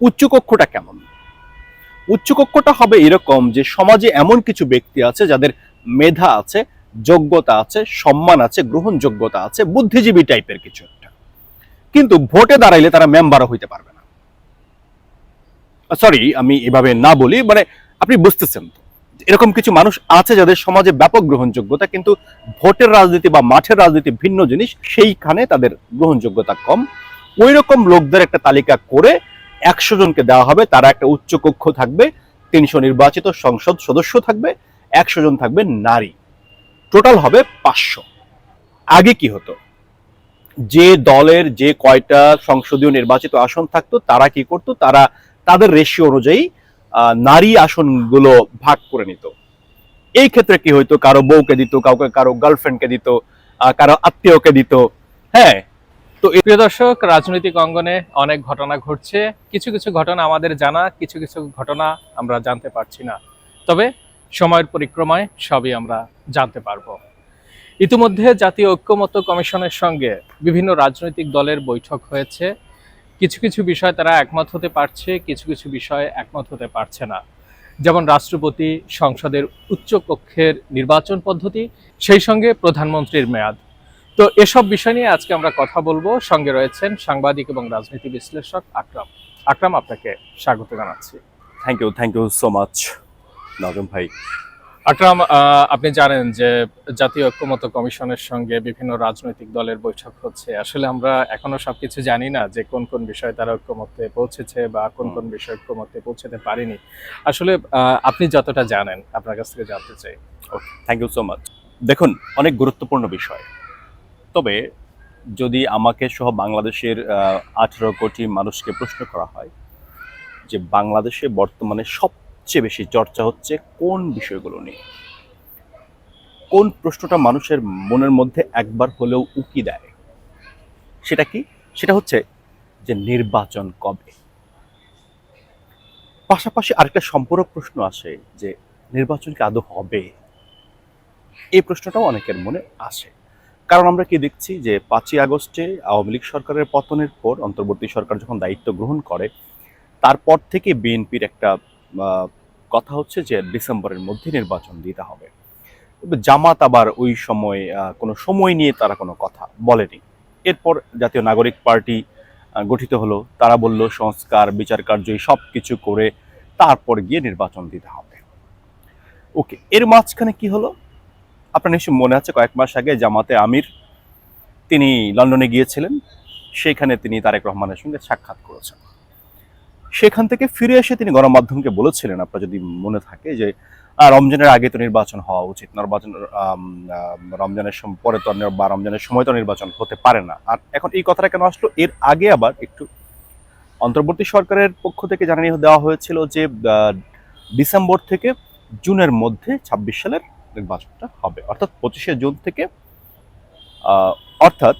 উচ্চকক্ষটা কেমন? উচ্চকক্ষটা হবে এরকম যে সমাজে এমন কিছু ব্যক্তি আছে যাদের মেধা আছে, যোগ্যতা আছে, সম্মান আছে, গ্রহণযোগ্যতা আছে, বুদ্ধিজীবী টাইপের কিছু একটা। কিন্তু ভোটে দাঁড়াইলে তারা মেম্বারও হইতে পারবে না। সরি আমি এভাবে না বলি মানে আপনি বুঝতেছেন তো। এরকম কিছু মানুষ আছে যাদের সমাজে ব্যাপক গ্রহণযোগ্যতা, কিন্তু ভোটের রাজনীতি বা মাঠের রাজনীতি ভিন্ন জিনিস, সেইখানে তাদের গ্রহণযোগ্যতা কম। ওই রকম লোকদের একটা তালিকা করে একশো জনকে দেওয়া হবে, তারা একটা উচ্চ কক্ষ থাকবে, তিনশো নির্বাচিত সংসদ সদস্য থাকবে, একশো জন থাকবে নারী। টোটাল হবে পাঁচশো। আগে কি হতো? যে দলের যে কয়টা সংসদীয় নির্বাচিত আসন থাকতো, তারা কি করতো? তারা তাদের রেশিও অনুযায়ী নারী আসনগুলো ভাগ করে নিত। এই ক্ষেত্রে কি হইতো? কারও বউকে দিত, কাউকে, কারও গার্লফ্রেন্ডকে দিত কারও আত্মীয়কে দিত। হ্যাঁ তো প্রিয় দর্শক, রাজনৈতিক অঙ্গনে অনেক ঘটনা ঘটছে। কিছু কিছু ঘটনা আমাদের জানা, কিছু কিছু ঘটনা আমরা জানতে পারছি না। তবে সময়ের পরিক্রমায় সবই আমরা জানতে পারব। ইতিমধ্যে জাতীয় ঐক্যমত্য কমিশনের সঙ্গে বিভিন্ন রাজনৈতিক দলের বৈঠক হয়েছে। কিছু কিছু বিষয় তারা একমত হতে পারছে, কিছু কিছু বিষয়ে একমত হতে পারছে না। যেমন রাষ্ট্রপতি সংসদের উচ্চ কক্ষের নির্বাচন পদ্ধতি, সেই সঙ্গে প্রধানমন্ত্রীর মেয়াদ। তো এসব বিষয় নিয়ে আজকে আমরা কথা বলব। সঙ্গে রয়েছেন সাংবাদিক এবং রাজনীতি বিশ্লেষক আকরাম। আকরাম আপনাকে স্বাগত জানাচ্ছি। Thank you thank you so much Najam ভাই। আকরাম আপনি জানেন যে জাতীয় ঐক্যমত্য কমিশনের সঙ্গে বিভিন্ন রাজনৈতিক দলের বৈঠক হচ্ছে। আসলে আমরা এখনও সবকিছু জানি না যে কোন কোন বিষয়ে তারা ঐক্যমত্যে পৌঁছেছে বা কোন কোন বিষয়ে ঐক্যমত্যে পৌঁছতে পারেনি। আসলে আপনি যতটা জানেন আপনার কাছ থেকে জানতে চাই। Okay thank you so much দেখুন অনেক গুরুত্বপূর্ণ বিষয়। তবে যদি আমাকে সহ বাংলাদেশের আঠেরো কোটি মানুষকে প্রশ্ন করা হয় যে বাংলাদেশে বর্তমানে সবচেয়ে বেশি চর্চা হচ্ছে কোন বিষয়গুলো নিয়ে? কোন প্রশ্নটা মানুষের মনের মধ্যে একবার হলেও উকি দেয়? সেটা কি? সেটা হচ্ছে যে নির্বাচন কবে? পাশাপাশি আরেকটা সম্পূরক প্রশ্ন আসে যে নির্বাচন কি আদৌ হবে? এই প্রশ্নটাও অনেকের মনে আসে। কারণ আমরা কি দেখছি যে পাঁচই আগস্টে আওয়ামী লীগ সরকারের পতনের পর অন্তর্বর্তী সরকার যখন দায়িত্ব গ্রহণ করে, তারপর থেকে বিএনপির একটা কথা হচ্ছে যে ডিসেম্বরের মধ্যে নির্বাচন দিতে হবে। জামাত আবার ওই সময় কোনো সময় নিয়ে তারা কোনো কথা বলেনি। এরপর জাতীয় নাগরিক পার্টি গঠিত হলো। তারা বলল, সংস্কার, বিচার কার্যই সব কিছু করে তারপর গিয়ে নির্বাচন দিতে হবে। ওকে, এর মাঝখানে কি হলো? আপনার নিশ্চয়ই মনে আছে, কয়েক মাস আগে জামাতে আমির তিনি লন্ডনে গিয়েছিলেন সেখানে তিনি তারেক রহমানের সঙ্গে সাক্ষাৎ করেছেন। সেখান থেকে ফিরে এসে তিনি গণমাধ্যমকে বলেছিলেন, আপনার যদি মনে থাকে যে রমজানের আগে তো নির্বাচন হওয়া উচিত, নির্বাচন রমজানের পরে তো বা রমজানের সময় তো নির্বাচন হতে পারে না। আর এখন এই কথাটা কেন আসলো? এর আগে আবার একটু অন্তর্বর্তী সরকারের পক্ষ থেকে জানিয়ে দেওয়া হয়েছিল যে ডিসেম্বর থেকে জুনের মধ্যে ছাব্বিশ সালের নির্বাচনটা হবে। অর্থাৎ পঁচিশে জুন থেকে অর্থাৎ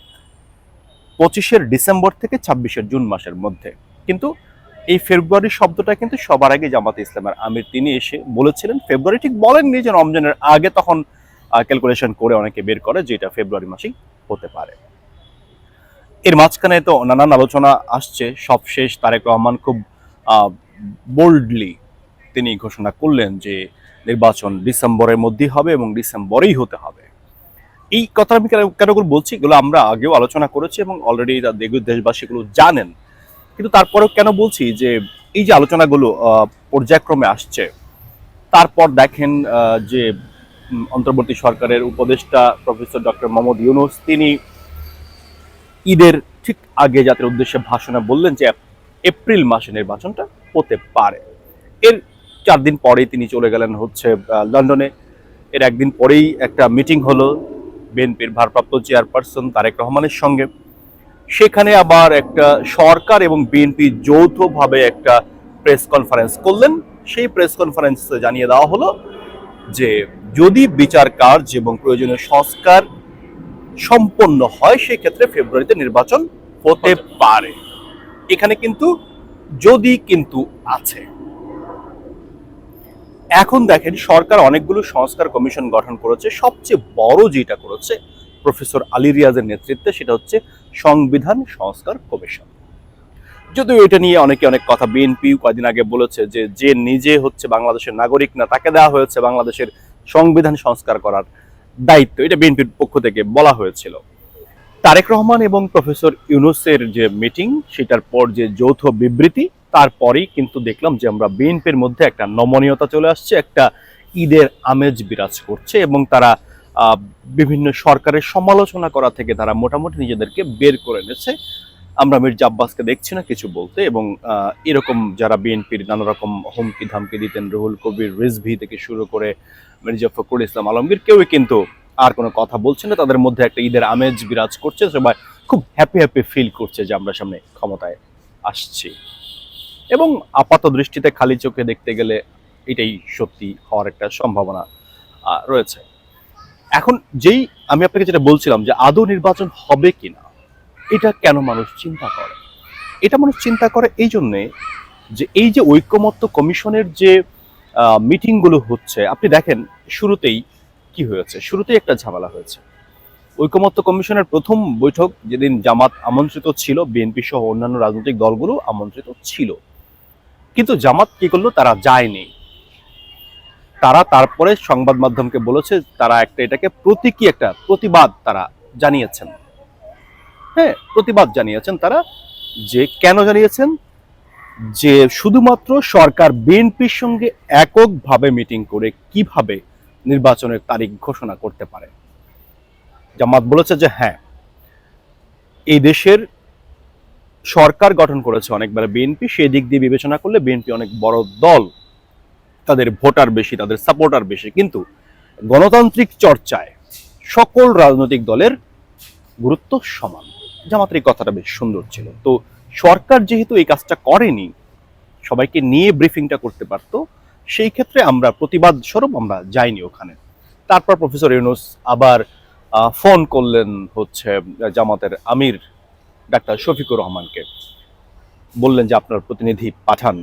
পঁচিশের ডিসেম্বর থেকে ছাব্বিশের জুন মাসের মধ্যে। কিন্তু এই ফেব্রুয়ারি শব্দটা কিন্তু সবার আগে জামাতে ইসলামের আমির তিনি এসে বলেছিলেন। ফেব্রুয়ারি ঠিক বলেননি যে রমজানের আগে তখন ক্যালকুলেশন করে অনেকে বের করে যে এটা ফেব্রুয়ারি মাসেই হতে পারে। এর মাঝখানে তো নানান আলোচনা আসছে। সবশেষ তারেক রহমান খুব বোল্ডলি তিনি ঘোষণা করলেন যে নির্বাচন ডিসেম্বরের মধ্যেই হবে এবং ডিসেম্বরেই হতে হবে। এই কথা আমি কেন করে বলছি? এগুলো আমরা আগেও আলোচনা করেছি এবং অলরেডি দেশবাসী এগুলো জানেন। কিন্তু তারপরেও কেন বলছি যে এই যে আলোচনাগুলো পর্যায়ক্রমে আসছে, তারপর দেখেন যে অন্তর্বর্তী সরকারের উপদেষ্টা প্রফেসর ডক্টর মোহাম্মদ ইউনুস, তিনি ঈদের ঠিক আগে জাতির উদ্দেশ্যে ভাষণে বললেন যে এপ্রিল মাসে নির্বাচনটা হতে পারে। এর চার দিন পরেই তিনি চলে গেলেন হচ্ছে লন্ডনে। এর একদিন পরেই একটা মিটিং হলো বিএনপির ভারপ্রাপ্ত চেয়ারপারসন তারেক রহমানের সঙ্গে। সেখানে আবার একটা সরকার এবং বিএনপি যৌথভাবে একটা প্রেস কনফারেন্স করলেন। সেই প্রেস কনফারেন্সে জানিয়ে দেওয়া হলো যে যদি বিচার কার্য এবং প্রয়োজনীয় সংস্কার সম্পন্ন হয় সেক্ষেত্রে ফেব্রুয়ারিতে নির্বাচন হতে পারে। এখানে কিন্তু যদি কিন্তু আছে। এখন দেখেন সরকার অনেকগুলো সংস্কার কমিশন গঠন করেছে। সবচেয়ে বড় যেটা করেছে প্রফেসর আলী রিয়াজের নেতৃত্বে সেটা হচ্ছে সংবিধান সংস্কার কমিশন। যদিও এটা নিয়ে অনেকে অনেক কথা বিএনপি কয়েকদিন আগে বলেছে যে যে নিজে হচ্ছে বাংলাদেশের নাগরিক না, তাকে দেওয়া হয়েছে বাংলাদেশের সংবিধান সংস্কার করার দায়িত্ব। এটা বিএনপির পক্ষ থেকে বলা হয়েছিল। তারেক রহমান এবং প্রফেসর ইউনুসের যে মিটিং, সেটার পর যে যৌথ বিবৃতি তারপরেই কিন্তু দেখলাম যে আমরা বিএনপির মধ্যে একটা নমনীয়তা চলে আসছে, একটা ঈদের আমেজ বিরাজ করছে এবং তারা বিভিন্ন সরকারের সমালোচনা করা থেকে তারা মোটামুটি নিজেদেরকে বের করে এনেছে। আমরা মির্জা আব্বাসকে দেখছি না কিছু বলতে এবং এরকম যারা বিএনপির নানা রকম হুমকি ধামকি দিতেন, রুহুল কবির রিজভি থেকে শুরু করে মির্জা ফখরুল ইসলাম আলমগীর, কেউই কিন্তু আর কোনো কথা বলছে না। তাদের মধ্যে একটা ঈদের আমেজ বিরাজ করছে, সবাই খুব হ্যাপি হ্যাপি ফিল করছে যে আমরা সামনে ক্ষমতায় আসছি। এবং আপাত দৃষ্টিতে খালি চোখে দেখতে গেলে এটাই সত্যি হওয়ার একটা সম্ভাবনা রয়েছে। এখন যেই আমি আপনাকে যেটা বলছিলাম যে আদৌ নির্বাচন হবে কি না এটা কেন মানুষ চিন্তা করে? এটা মানুষ চিন্তা করে এই জন্যে যে এই যে ঐক্যমত্য কমিশনের যে মিটিংগুলো হচ্ছে, আপনি দেখেন শুরুতেই কি হয়েছে? শুরুতেই একটা ঝামেলা হয়েছে। ঐকমত্য কমিশনের প্রথম বৈঠক যেদিন জামাত আমন্ত্রিত ছিল, বিএনপি সহ অন্যান্য রাজনৈতিক দলগুলো আমন্ত্রিত ছিল। কিন্তু জামাত কি করল? তারা যায়নি। তারা তারপরে সংবাদ মাধ্যমকে বলেছে, তারা একটা এটাকে প্রতীকী একটা প্রতিবাদ তারা জানিয়েছেন। হ্যাঁ প্রতিবাদ জানিয়েছেন তারা যে কেন জানিয়েছেন? যে শুধুমাত্র সরকার বিএনপির সঙ্গে এককভাবে মিটিং করে কীভাবে নির্বাচনের তারিখ ঘোষণা করতে পারে। জামাত বলেছে যে হ্যাঁ এই দেশের সরকার গঠন করেছে অনেকবার বিএনপি, সেই দিক দিয়ে বিবেচনা করলে বিএনপি অনেক বড় দল। তাদের ভোটার বেশি, তাদের সাপোর্টার বেশি। কিন্তু গণতান্ত্রিক চর্চায় সকল রাজনৈতিক দলের গুরুত্ব সমান। জামাতের এই কথাটা বেশ সুন্দর ছিল। তো সরকার যেহেতু এই কাজটা করেনি, সবাইকে নিয়ে ব্রিফিংটা করতে পারতো, সেই ক্ষেত্রে আমরা প্রতিবাদ স্বরূপ আমরা যাইনি ওখানে। তারপর প্রফেসর ইউনুস আবার ফোন করলেন হচ্ছে জামাতের আমির। ডাক্তার শফিকুর রহমানকে। বললেন যে আপনার প্রতিনিধি পাঠান।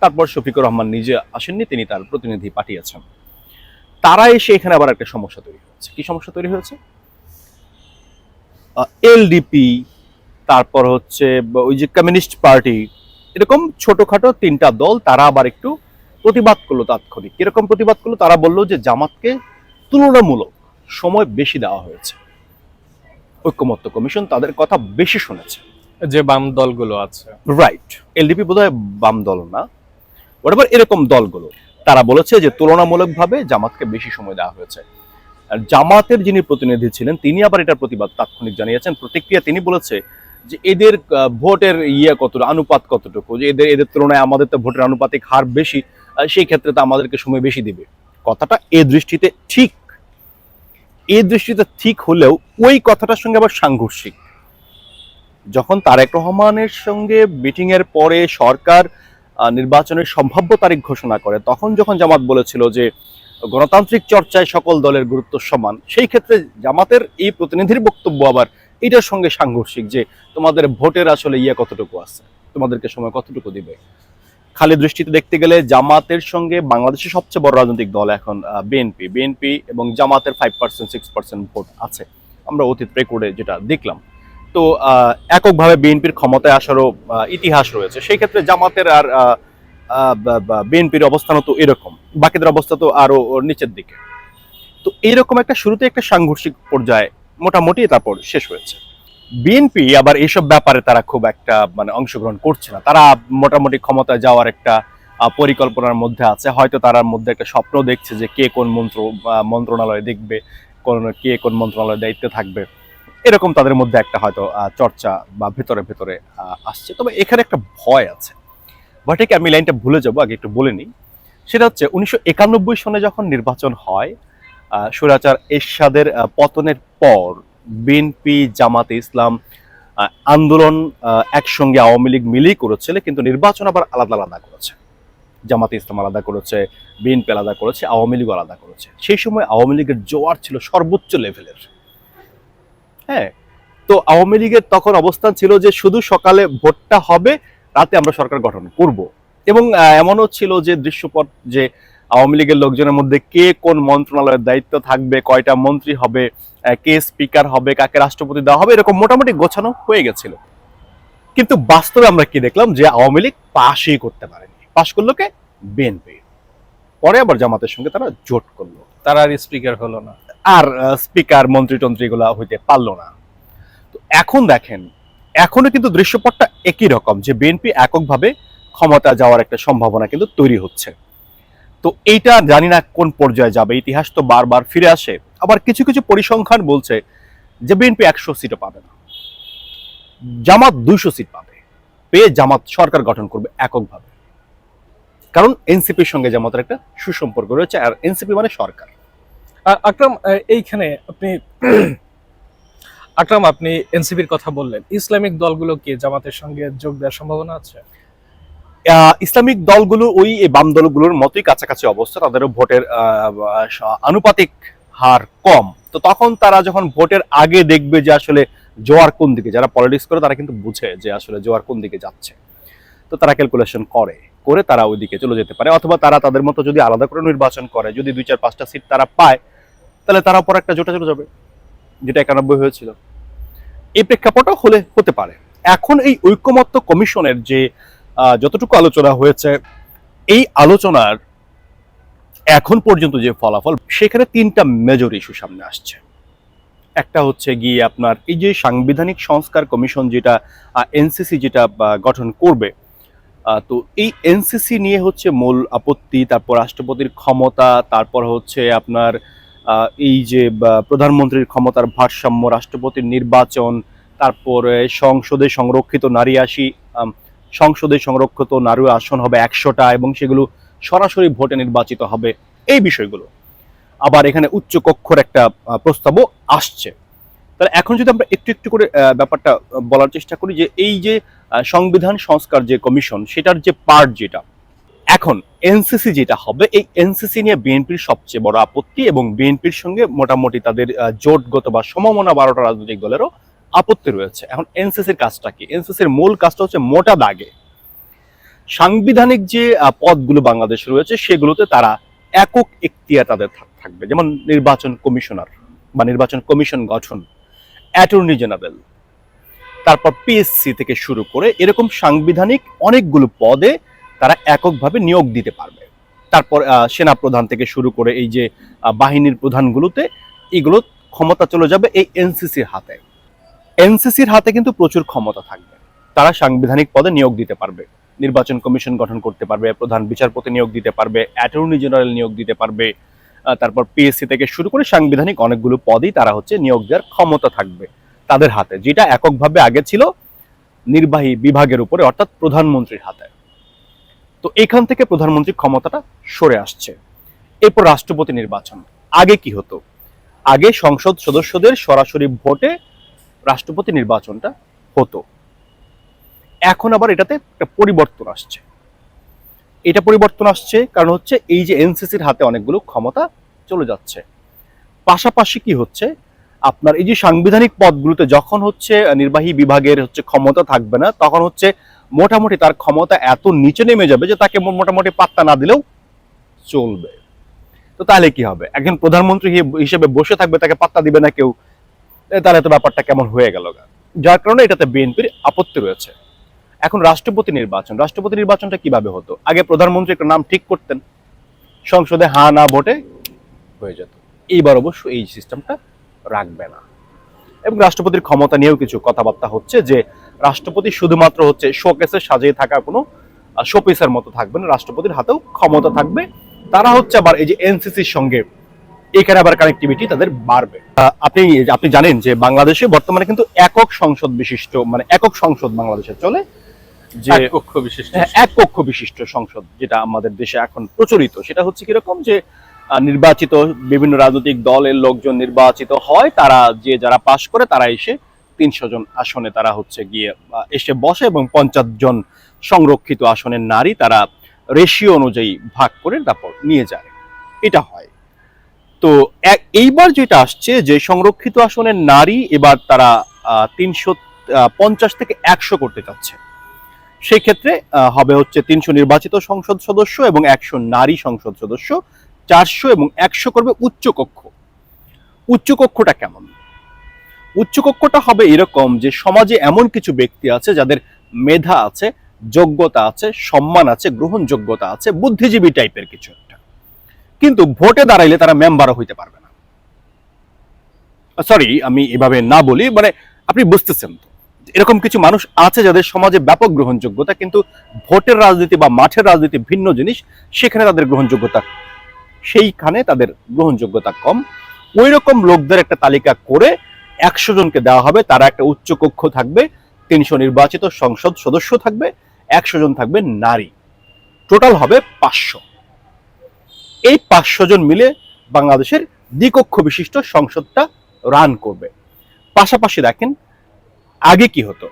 তারপর শফিকুর রহমান নিজে আসেননি, তিনি তার প্রতিনিধি পাঠিয়েছেন। তারা এসে এখানে আবার একটা সমস্যা তৈরি হয়েছে। কি সমস্যা তৈরি হয়েছে? এলডিপি তারপর হচ্ছে ওই যে কমিউনিস্ট পার্টি, এরকম ছোটখাটো তিনটা দল তারা আবার একটু প্রতিবাদ করল তাৎক্ষণিক। কীরকম প্রতিবাদ করল? তারা বলল যে জামাতকে তুলনামূলক সময় বেশি দেওয়া হয়েছে। ঐক্যমত্য কমিশন তাদের কথা বেশি শুনেছে। যে বাম দলগুলো আছে। রাইট এলডিপি বোধহয় বাম দল না। ওটাবার এরকম দলগুলো। তারা বলেছে যে তুলনামূলকভাবে জামাতকে বেশি সময় দেওয়া হয়েছে। জামাতের যিনি প্রতিনিধি ছিলেন তিনি আবার এটার প্রতিবাদ তাৎক্ষণিক জানিয়েছেন। প্রতিক্রিয়া তিনি বলেছে যে এদের ভোটের ইয়ে কতটুকু অনুপাত কতটুকু যে এদের এদের তুলনায় আমাদের তো ভোটের আনুপাতিক হার বেশি সেই ক্ষেত্রে তো আমাদেরকে সময় বেশি দিবে। কথাটা এ দৃষ্টিতে ঠিক এ দৃষ্টিতে ঠিক হলেও ওই কথাটার সঙ্গে আবার সাংঘর্ষিক। যখন তারেক রহমানের সঙ্গে মিটিং এর পরে সরকার নির্বাচনের সম্ভাব্য তারিখ ঘোষণা করে, তখন যখন জামাত বলেছিল যে গণতান্ত্রিক চর্চায় সকল দলের গুরুত্ব সমান, সেই ক্ষেত্রে জামাতের এই প্রতিনিধির বক্তব্য আবার এটার সঙ্গে সাংঘর্ষিক যে তোমাদের ভোটের আসলে ইয়ে কতটুকু আছে, তোমাদেরকে সময় কতটুকু দিবে? খালি দৃষ্টিতে দেখতে গেলে জামাতের সঙ্গে বাংলাদেশের সবচেয়ে বড় রাজনৈতিক দল এখন বিএনপি বিএনপি এবং জামাতের five percent six percent vote আছে। আমরা অতীত রেকর্ডে যেটা দেখলাম। তো এককভাবে বিএনপির ক্ষমতায় আসারও ইতিহাস রয়েছে। সেই ক্ষেত্রে জামাতের আর বিএনপির অবস্থানও তো এরকম। বাকিদের অবস্থা তো আরও ওর নিচের দিকে। তো এইরকম একটা শুরুতে একটা সাংঘর্ষিক পর্যায়ে মোটামুটি তারপর শেষ হয়েছে। বিএনপি আবার এইসব ব্যাপারে তারা খুব একটা মানে অংশগ্রহণ করছে না। তারা মোটামুটি ক্ষমতায় যাওয়ার একটা পরিকল্পনার মধ্যে আছে। হয়তো তার মধ্যে একটা স্বপ্ন দেখছে যে কে কোন মন্ত্র মন্ত্রণালয়ে দেখবে কোন কে কোন মন্ত্রণালয়ের দায়িত্বে থাকবে। এরকম তাদের মধ্যে একটা হয়তো চর্চা বা ভেতরে ভেতরে আসছে। তবে এখানে একটা ভয় আছে। ভয়টাকে আমি লাইনটা ভুলে যাব আগে একটু বলে নিই। সেটা হচ্ছে উনিশশো একানব্বই সনে যখন নির্বাচন হয় আহ, স্বৈরাচার এরশাদের পতনের পর বিএনপি, জামাতে ইসলাম আন্দোলন একসঙ্গে আওয়ামী লীগ মিলেই করেছিল, কিন্তু নির্বাচন আবার আলাদা আলাদা করেছে। জামাতে ইসলাম আলাদা করেছে, বিএনপি আলাদা করেছে, আওয়ামী লীগ আলাদা করেছে। সেই সময় আওয়ামী লীগের জোয়ার ছিল সর্বোচ্চ লেভেলের। হ্যাঁ তো আওয়ামী লীগের তখন অবস্থান ছিল যে শুধু সকালে ভোটটা হবে, রাতে আমরা সরকার গঠন করব। এবং এমনও ছিল যে দৃশ্যপট, যে আওয়ামী লীগের লোকজনের মধ্যে কে কোন মন্ত্রণালয়ের দায়িত্ব থাকবে কয়টা মন্ত্রী হবে কে স্পিকার হবে কাকে রাষ্ট্রপতি দেওয়া হবে এরকম মোটামুটি গোছানো হয়ে গেছিল। কিন্তু বাস্তবে আমরা কি দেখলাম যে আওয়ামী লীগ পাশই করতে পারেনি। পাশ করল কে? বিএনপি পরে আবার জামাতের সঙ্গে তারা জোট করল। তারা আর স্পিকার হলো না। আর স্পিকার মন্ত্রী টন্ত্রী গুলা হইতে পারল না। তো এখন দেখেন এখনও কিন্তু দৃশ্যপটটা একই রকম যে বিএনপি এককভাবে ক্ষমতা যাওয়ার একটা সম্ভাবনা কিন্তু তৈরি হচ্ছে। তো এইটা জানি না কোন পর্যায়ে যাবে, ইতিহাস তো বারবার ফিরে আসে। আবার কিছু কিছু পরিসংখ্যান বলছে যে বিএনপি একশো সিটও পাবে না। জামাত দুইশো সিট পাবে। পেয়ে জামাত সরকার গঠন করবে এককভাবে। কারণ এনসিপির সঙ্গে জামাতের একটা সুসম্পর্ক রয়েছে, আর এনসিপি মানে সরকার। আকরাম এইখানে আপনি আকরাম, আপনি এনসিপির কথা বললেন। ইসলামিক দলগুলো কি জামাতের সঙ্গে যোগ দেওয়ার সম্ভাবনা আছে? ইসলামিক দলগুলো ওই বাম দলগুলোর মতোই কাছাকাছি অবস্থা, তাদেরও ভোটের আনুপাতিক হার কম। তো তখন তারা যখন ভোটের আগে দেখবে যে আসলে জোয়ার কোন দিকে, যারা পলিটিক্স করে তারা কিন্তু বুঝে যে আসলে জোয়ার কোন দিকে যাচ্ছে। তো তারা ক্যালকুলেশন করে করে তারা ওই দিকে চলে যেতে পারে। অথবা তারা তাদের মতো যদি আলাদা করে নির্বাচন করে, যদি দুই চার পাঁচটা সিট তারা পায়, তাহলে তারা পর একটা জোটা চলে যাবে, যেটা একানব্বই হয়েছিল। এই প্রেক্ষাপটও হলে, হতে পারে। এখন এই ঐক্যমত্য কমিশনের যে যতটুকু আলোচনা হয়েছে, এই আলোচনার এখন পর্যন্ত যে ফলাফল, সেখানে তিনটা মেজর ইস্যু সামনে আসছে। একটা হচ্ছে গিয়ে আপনার এই যে সাংবিধানিক সংস্কার কমিশন যেটা এনসিসি যেটা গঠন করবে তো এই এনসিসি নিয়ে হচ্ছে মূল আপত্তি, তারপর রাষ্ট্রপতির ক্ষমতা, তারপর হচ্ছে আপনার এই যে প্রধানমন্ত্রীর ক্ষমতার ভারসাম্য, রাষ্ট্রপতির নির্বাচন, তারপরে সংসদে সংরক্ষিত নারী আসি সংসদে সংরক্ষিত নারী আসন হবে একশোটা এবং সেগুলো সরাসরি ভোটে নির্বাচিত হবে। এই বিষয়গুলো। আবার এখানে উচ্চ কক্ষর একটা প্রস্তাবও আসছে। তাহলে এখন যদি আমরা একটু একটু করে ব্যাপারটা বলার চেষ্টা করি যে এই যে সংবিধান সংস্কার যে কমিশন, সেটার যে পার্ট যেটা, এখন এনসিসি যেটা হবে, এই এনসিসি নিয়ে বিএনপির সবচেয়ে বড় আপত্তি এবং বিএনপির সঙ্গে মোটামুটি তাদের জোটগত বা সমমনা বারোটা রাজনৈতিক দলেরও আপত্তি রয়েছে। এখন এনসিসির কাজটা কি? এনসিসির মূল কাজটা হচ্ছে মোটা দাগে। সাংবিধানিক যে পদগুলো বাংলাদেশে রয়েছে, সেগুলোতে তারা একক এখতিয়ার তাদের থাকবে। যেমন নির্বাচন কমিশনার বা নির্বাচন কমিশন গঠন, অ্যাটর্নি জেনারেল, তারপর পিএসসি থেকে শুরু করে এরকম সাংবিধানিক অনেকগুলো পদে তারা এককভাবে নিয়োগ দিতে পারবে। তারপর সেনা প্রধান থেকে শুরু করে এই যে বাহিনীর প্রধানগুলোতে এগুলো ক্ষমতা চলে যাবে এই এনসিসির হাতে। এনসিসির হাতে কিন্তু প্রচুর ক্ষমতা থাকবে। তারা সাংবিধানিক পদে নিয়োগ দিতে পারবে। নির্বাচন কমিশন গঠন করতে পারবে, প্রধান বিচারপতি নিয়োগ দিতে পারবে, অ্যাটর্নি জেনারেল নিয়োগ দিতে পারবে তারপর পিএসসি থেকে শুরু করে সাংবিধানিক অনেকগুলো পদই তারা হচ্ছে নিয়োগ দেওয়ার ক্ষমতা থাকবে তাদের হাতে, যেটা এককভাবে আগে ছিল নির্বাহী বিভাগের উপরে, অর্থাৎ প্রধানমন্ত্রীর হাতে। তো এখান থেকে প্রধানমন্ত্রীর ক্ষমতাটা সরে আসছে। এরপর রাষ্ট্রপতি নির্বাচন। আগে কি হতো? আগে সংসদ সদস্যদের সরাসরি ভোটে রাষ্ট্রপতি নির্বাচনটা হতো। এখন আবার এটাতে একটা পরিবর্তন আসছে। এটা পরিবর্তন আসছে কারণ হচ্ছে এই যে এনসিসির হাতে অনেকগুলো ক্ষমতা চলে যাচ্ছে। পাশাপাশি কি হচ্ছে? আপনার এই যে সাংবিধানিক পদগুলোতে যখন হচ্ছে নির্বাহী বিভাগের হচ্ছে ক্ষমতা থাকবে না, তখন হচ্ছে মোটামুটি তার ক্ষমতা এত নিচে নেমে যাবে যে তাকে মোটামুটি পাত্তা না দিলেও চলবে। তো তাহলে কি হবে? একজন প্রধানমন্ত্রী হিসেবে বসে থাকবে, তাকে পাত্তা দিবে না কেউ। তাহলে তো ব্যাপারটা কেমন হয়ে গেল। যার কারণে এটাতে বিএনপির আপত্তি রয়েছে। এখন রাষ্ট্রপতি নির্বাচন, রাষ্ট্রপতি নির্বাচনটা কীভাবে হতো? আগে প্রধানমন্ত্রী একটা নাম ঠিক করতেন, সংসদে হা না ভোটে হয়ে যেত। এইবার অবশ্য এই সিস্টেমটা রাখবে না। এবং রাষ্ট্রপতির ক্ষমতা নিয়েও কিছু কথাবার্তা হচ্ছে যে, রাষ্ট্রপতি শুধুমাত্র হচ্ছে শোকেসে সাজিয়ে থাকা কোনো শোপিসের মতো থাকবে না, রাষ্ট্রপতির হাতেও ক্ষমতা থাকবে। তারা হচ্ছে আবার এই যে এনসিসির সঙ্গে এখানে আবার কানেক্টিভিটি তাদের বাড়বে। আপনি আপনি জানেন যে বাংলাদেশে বর্তমানে কিন্তু একক সংসদ বিশিষ্ট মানে একক সংসদ বাংলাদেশে চলে। যে কক্ষ বিশিষ্ট। হ্যাঁ, এক কক্ষ বিশিষ্ট সংসদ যেটা আমাদের দেশে এখন প্রচলিত। সেটা হচ্ছে কীরকম যে নির্বাচিত বিভিন্ন রাজনৈতিক দলের লোকজন নির্বাচিত হয় তারা যে যারা পাশ করে তারা এসে তিনশো জন আসনে তারা হচ্ছে গিয়ে এসে বসে এবং পঞ্চাশ জন সংরক্ষিত আসনের নারী তারা রেশিও অনুযায়ী ভাগ করে তারপর নিয়ে যায়। এটা হয়। তো এইবার যেটা আসছে যে সংরক্ষিত আসনের নারী এবার তারা তিনশো পঞ্চাশ থেকে একশো করতে চাচ্ছে। সেই ক্ষেত্রে হবে হচ্ছে তিনশো নির্বাচিত সংসদ সদস্য এবং একশো নারী সংসদ সদস্য। চারশো এবং একশো করবে উচ্চকক্ষ। উচ্চকক্ষটা কেমন? উচ্চকক্ষটা হবে এরকম যে সমাজে এমন কিছু ব্যক্তি আছে যাদের মেধা আছে, যোগ্যতা আছে, সম্মান আছে, গ্রহণযোগ্যতা আছে, বুদ্ধিজীবী টাইপের কিছু একটা। কিন্তু ভোটে দাঁড়াইলে তারা মেম্বারও হইতে পারবে না। সরি আমি এভাবে না বলি মানে আপনি বুঝতেছেন তো। এরকম কিছু মানুষ আছে যাদের সমাজে ব্যাপক গ্রহণযোগ্যতা, কিন্তু ভোটের রাজনীতি বা মাঠের রাজনীতি ভিন্ন জিনিস, সেখানে তাদের গ্রহণযোগ্যতা সেইখানে তাদের গ্রহণযোগ্যতা কম। ওই রকম লোকদের একটা তালিকা করে একশো জনকে দেওয়া হবে, তারা একটা উচ্চ কক্ষ থাকবে, তিনশো নির্বাচিত সংসদ সদস্য থাকবে, একশো জন থাকবে নারী। টোটাল হবে পাঁচশো। এই পাঁচশো জন মিলে বাংলাদেশের দ্বিকক্ষ বিশিষ্ট সংসদটা রান করবে। পাশাপাশি দেখেন, আগে কি হতো?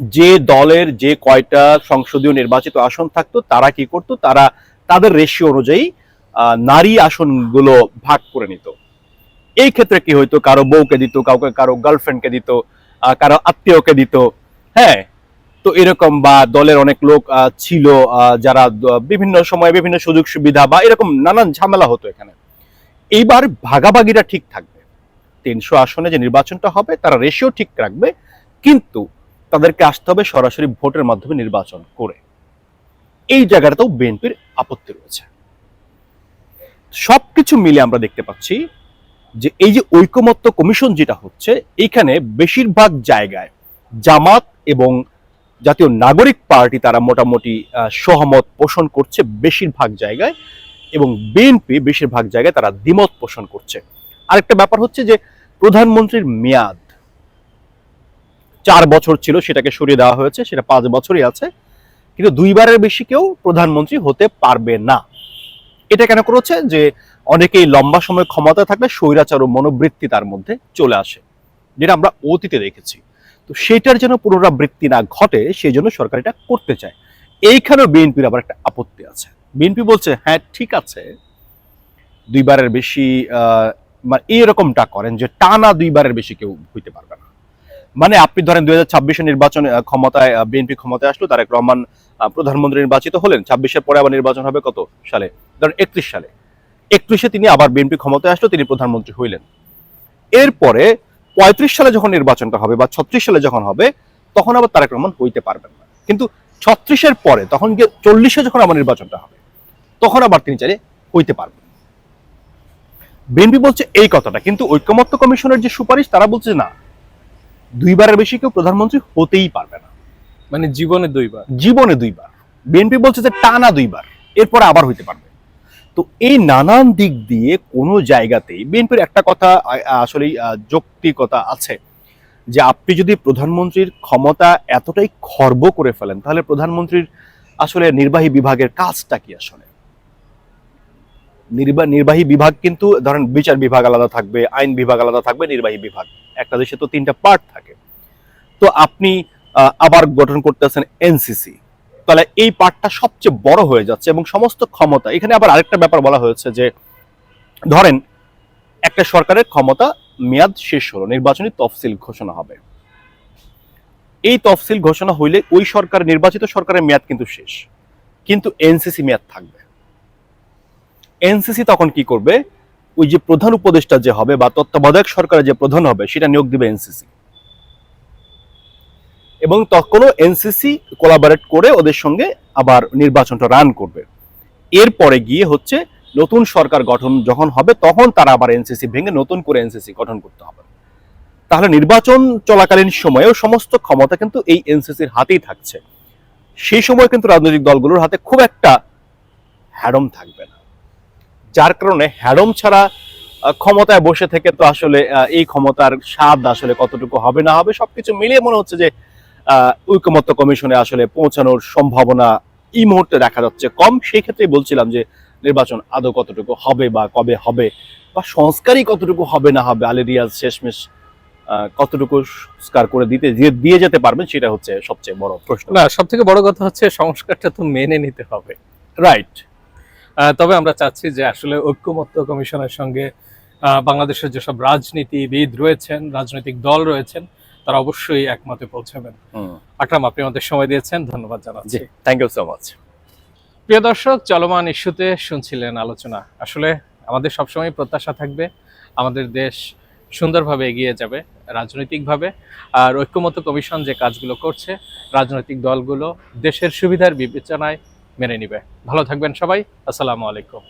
যে দলের যে কয়টা সংসদীয় নির্বাচিত আসন থাকতো, তারা কি করতো? তারা তাদের রেশিও অনুযায়ী নারী আসনগুলো ভাগ করে নিত। এই ক্ষেত্রে কি হইতো? কারও বউকে দিত, কাউকে, কারও গার্লফ্রেন্ডকে দিত কারও আত্মীয়কে দিত। হ্যাঁ তো এরকম বা দলের অনেক লোক ছিল যারা বিভিন্ন সময়ে বিভিন্ন সুযোগ সুবিধা বা এরকম নানান ঝামেলা হতো এখানে। এইবার ভাগাভাগিটা ঠিক থাকবে। তিনশো আসনে যে নির্বাচনটা হবে, তারা রেশিও ঠিক রাখবে, কিন্তু তাদেরকে আসতে হবে সরাসরি ভোটের মাধ্যমে নির্বাচন করে। এই জায়গাটাতেও বিএনপির আপত্তি রয়েছে। সবকিছু মিলে আমরা দেখতে পাচ্ছি যে এই যে ঐকমত্য কমিশন যেটা হচ্ছে এখানে বেশিরভাগ জায়গায় জামাত এবং জাতীয় নাগরিক পার্টি তারা মোটামুটি সহমত পোষণ করছে বেশিরভাগ জায়গায় এবং বিএনপি বেশিরভাগ জায়গায় তারা দ্বিমত পোষণ করছে। আরেকটা ব্যাপার হচ্ছে যে প্রধানমন্ত্রীর মেয়াদ চার বছর ছিল, সেটাকে সরিয়ে দেওয়া হয়েছে, সেটা পাঁচ বছরই আছে, কিন্তু দুইবারের বেশি কেউ প্রধানমন্ত্রী হতে পারবে না। এটা কেন করেছে? যে অনেকেই লম্বা সময় ক্ষমতা থাকলে স্বৈরাচার ও মনোবৃত্তি তার মধ্যে চলে আসে। যেটা আমরা অতীতে দেখেছি। তো সেটার যেন পুনরাবৃত্তি না ঘটে, সেই জন্য সরকার এটা করতে চায়। এইখানেও বিএনপির আবার একটা আপত্তি আছে। বিএনপি বলছে হ্যাঁ ঠিক আছে, দুইবারের বেশি মানে এইরকমটা করেন যে টানা দুইবারের বেশি কেউ হইতে পারবে না। মানে আপনি ধরেন দুই হাজার নির্বাচনে ক্ষমতায় বিএনপি ক্ষমতায় আসলো, তারেক রহমান প্রধানমন্ত্রী নির্বাচিত হলেন, ছাব্বিশের পরে আবার নির্বাচন হবে কত সালে? ধরেন একত্রিশ সালে। একত্রিশে তিনি আবার বিএনপি ক্ষমতায় আসলো, তিনি প্রধানমন্ত্রী হইলেন। এরপরে পঁয়ত্রিশ সালে যখন নির্বাচনটা হবে বা ছত্রিশ সালে যখন হবে তখন আবার তারেক রহমান হইতে পারবেন না। কিন্তু ছত্রিশের পরে তখন গিয়ে চল্লিশে যখন আবার নির্বাচনটা হবে তখন আবার তিনি চাইলে হইতে পারবেন বিএনপি বলছে এই কথাটা কিন্তু ঐক্যমত্য কমিশনের যে সুপারিশ তারা বলছে না দুইবারের বেশি কেউ প্রধানমন্ত্রী হতেই পারবে না। মানে জীবনে দুইবার? জীবনে দুইবার। বিএনপি বলছে যে টানা দুইবার এরপরে আবার হইতে পারবে তো এই নানান দিক দিয়ে কোনো জায়গাতেই বিএনপির একটা কথা আসলে যৌক্তিকতা আছে যে আপনি যদি প্রধানমন্ত্রীর ক্ষমতা এতটাই খর্ব করে ফেলেন, তাহলে প্রধানমন্ত্রীর আসলে নির্বাহী বিভাগের কাজটা কি আসলে? নির্বা- নির্বাহী বিভাগ কিন্তু ধরেন বিচার বিভাগ আলাদা থাকবে, আইন বিভাগ আলাদা থাকবে, নির্বাহী বিভাগ। একটা দেশে তো তিনটা পার্ট থাকে। তো আপনি আবার গঠন করতেছেন এনসিসি। তাহলে এই পার্টটা সবচেয়ে বড় হয়ে যাচ্ছে এবং সমস্ত ক্ষমতা, এখানে আবার আরেকটা ব্যাপার বলা হয়েছে যে, ধরেন একটা সরকারের ক্ষমতা মেয়াদ শেষ হলো, নির্বাচনী তফসিল ঘোষণা হবে। এই তফসিল ঘোষণা হইলে ওই সরকার, নির্বাচিত সরকারের মেয়াদ কিন্তু শেষ, কিন্তু এনসিসি মেয়াদ থাকবে। এনসিসি তখন কি করবে? ওই যে প্রধান উপদেষ্টা যে হবে বা তত্ত্বাবধায়ক সরকারের যে প্রধান হবে, সেটা নিয়োগ দিবে এনসিসি এবং তখনও এনসিসি কোলাবারেট করে ওদের সঙ্গে আবার নির্বাচনটা রান করবে। এরপরে গিয়ে হচ্ছে নতুন সরকার গঠন যখন হবে, তখন তারা আবার এনসিসি ভেঙে নতুন করে এনসিসি গঠন করতে হবে। তাহলে নির্বাচন চলাকালীন সময়েও সমস্ত ক্ষমতা কিন্তু এই এনসিসির হাতেই থাকছে। সেই সময় কিন্তু রাজনৈতিক দলগুলোর হাতে খুব একটা হ্যাডম থাকবে না। যার কারণে হ্যাডম ছাড়া ক্ষমতায় বসে থেকে তো আসলে এই ক্ষমতার স্বাদ আসলে কতটুকু হবে না হবে সবকিছু মিলিয়ে মনে হচ্ছে যে ঐকমত্য কমিশনে আসলে পৌঁছানোর সম্ভাবনা এই মুহূর্তে দেখা যাচ্ছে কম। সেই ক্ষেত্রে বলছিলাম যে নির্বাচন আদৌ কতটুকু হবে বা কবে হবে বা সংস্কারই কতটুকু হবে না হবে আলী রিয়াজ শেষমেশ কতটুকু সংস্কার করে দিতে দিয়ে- দিয়ে যেতে পারবেন সেটা হচ্ছে সবচেয়ে বড় প্রশ্ন। না সব থেকে বড় কথা হচ্ছে সংস্কারটা তো মেনে নিতে হবে। রাইট আহ, তবে আমরা চাচ্ছি যে আসলে ঐক্যমত্য কমিশনের সঙ্গে বাংলাদেশের যেসব রাজনীতিবিদ রয়েছেন রাজনৈতিক দল রয়েছেন তারা অবশ্যই একমতে পৌঁছাবেন। আকরাম আপনি আমাদের সময় দিয়েছেন ধন্যবাদ জানাচ্ছি। থ্যাংক ইউ সো মাচ প্রিয় দর্শক চলমান ইস্যুতে শুনছিলেন আলোচনা। আসলে আমাদের সবসময় প্রত্যাশা থাকবে আমাদের দেশ সুন্দরভাবে এগিয়ে যাবে রাজনৈতিকভাবে। আর ঐক্যমত কমিশন যে কাজগুলো করছে রাজনৈতিক দলগুলো দেশের সুবিধার বিবেচনায় মেনে নিবে। ভালো থাকবেন সবাই আসসালামু আলাইকুম।